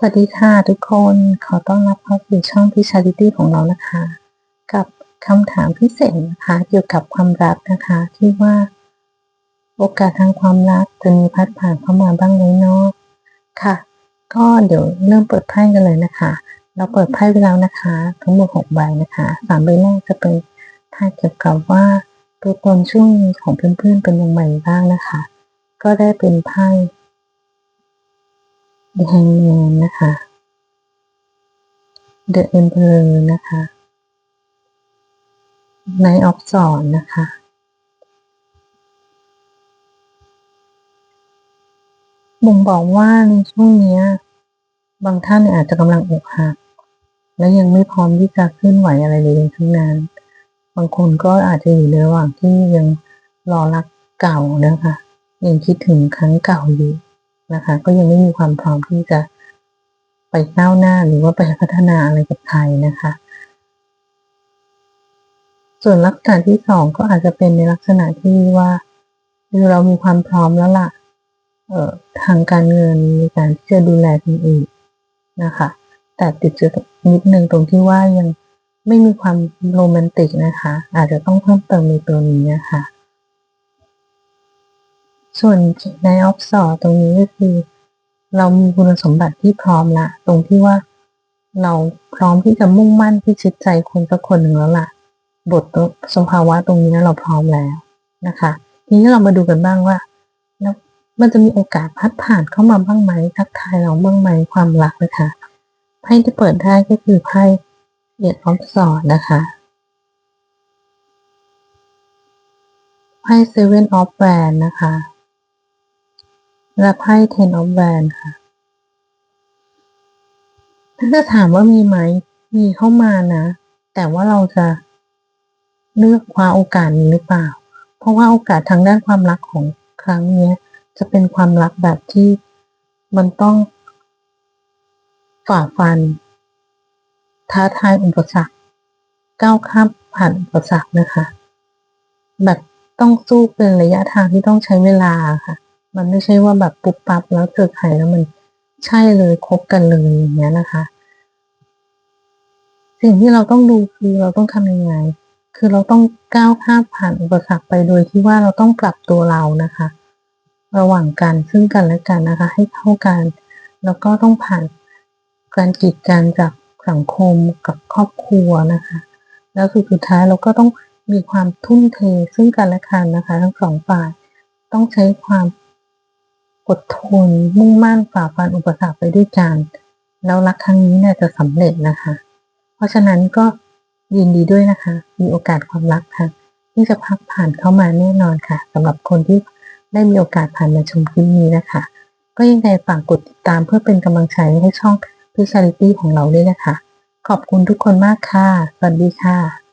สวัสดีค่ะทุกคนขอต้อนรับเข้าสู่ช่องพิชาริตี้ของเรานะคะ กับคำถามพิเศษนะคะเกี่ยวกับความรักนะคะ ที่ว่า โอกาสทางความรักจะมีพัดผ่านเข้ามาบ้างไหมเนาะค่ะ ก็เดี๋ยวเริ่มเปิดไพ่กันเลยนะคะ เราเปิดไพ่ไปแล้วนะคะ ทั้งหมดหกใบนะคะสามใบแรกจะเป็นไพ่เกี่ยวกับว่าตัวตนช่วงของเพื่อนๆเป็นยังไงบ้างนะคะ ก็ได้เป็นไพ่ The Hangman นะคะ The Emperor นะคะ Knight of Swords นะคะ บ่งบอกว่าในช่วงนี้บางท่านอาจจะกำลังอกหัก และยังไม่พร้อมที่จะเคลื่อนไหวอะไรเลยทั้งนั้น บางคนก็อาจจะอยู่ในระหว่างที่ยังรอรักเก่านะคะ ยังคิดถึงครั้งเก่าอยู่ นะคะ ก็ยังไม่มีความพร้อมที่จะไปก้าวหน้าหรือว่าไปพัฒนาอะไรกับใครนะคะ ส่วนลักษณะที่สองก็อาจจะเป็นในลักษณะที่ว่าคือเรามีความพร้อมแล้วล่ะเอ่อทางการเงินในการที่จะดูแลคนอื่นนะคะ แต่ติดจุดนิดนึงตรงที่ว่ายังไม่มีความโรแมนติกนะคะ อาจจะต้องเพิ่มเติมในตัวนี้นะคะ ส่วนในออฟซอตรงนี้ก็คือ เรามีคุณสมบัติที่พร้อมละ ตรงที่ว่าเราพร้อมที่จะมุ่งมั่นที่ชิดใจคนสักคนหนึ่งแล้วล่ะ บทสภาวะตรงนี้เราพร้อมแล้วนะคะ ทีนี้เรามาดูกันบ้างว่าแล้วมันจะมีโอกาสพัดผ่านเข้ามาบ้างไหมทักทายเราบ้างไหมความรักนะคะไพ่ที่เปิดได้ก็คือไพ่เอ็ดออฟสอดนะคะไพ่เซเว่นออฟแวนนะคะ และไพ่เทนออฟแวนค่ะ ถ้าจะถามว่ามีไหม มีเข้ามานะ แต่ว่าเราจะเลือกคว้าโอกาสนี้หรือเปล่า เพราะว่าโอกาสทางด้านความรักของครั้งนี้จะเป็นความรักแบบที่มันต้องฝ่าฟัน ท้าทายอุปสรรคก้าวข้ามผ่านอุปสรรคนะคะ แบบต้องสู้เป็นระยะทางที่ต้องใช้เวลาค่ะ มันไม่ใช่ว่าแบบปุ๊บปั๊บแล้วเจอใครแล้วมันใช่เลยคบกันเลยอย่างเงี้ยนะคะ สิ่งที่เราต้องดูคือเราต้องทำยังไง คือเราต้องก้าวข้ามผ่านอุปสรรคไปโดยที่ว่าเราต้องปรับตัวเรานะคะ ระหว่างกันซึ่งกันและกันนะคะ ให้เข้ากัน แล้วก็ต้องผ่านการกีดกันจากสังคมกับครอบครัวนะคะ แล้วคือสุดท้ายเราก็ต้องมีความทุ่มเทซึ่งกันและกันนะคะ ทั้งสองฝ่ายต้องใช้ความ อดทนมุ่งมั่นฝ่าฟันอุปสรรคไปด้วยกันแล้วรักครั้งนี้เนี่ยจะสำเร็จนะคะ เพราะฉะนั้นก็ยินดีด้วยนะคะ มีโอกาสความรักค่ะ ที่จะพักผ่านเข้ามาแน่นอนค่ะสำหรับคนที่ได้มีโอกาสผ่านมาชมคลิปนี้นะคะ ก็ยังไงฝากกดติดตามเพื่อเป็นกำลังใจให้ช่องพิชาริตี้ของเราด้วยนะคะ ขอบคุณทุกคนมากค่ะ สวัสดีค่ะ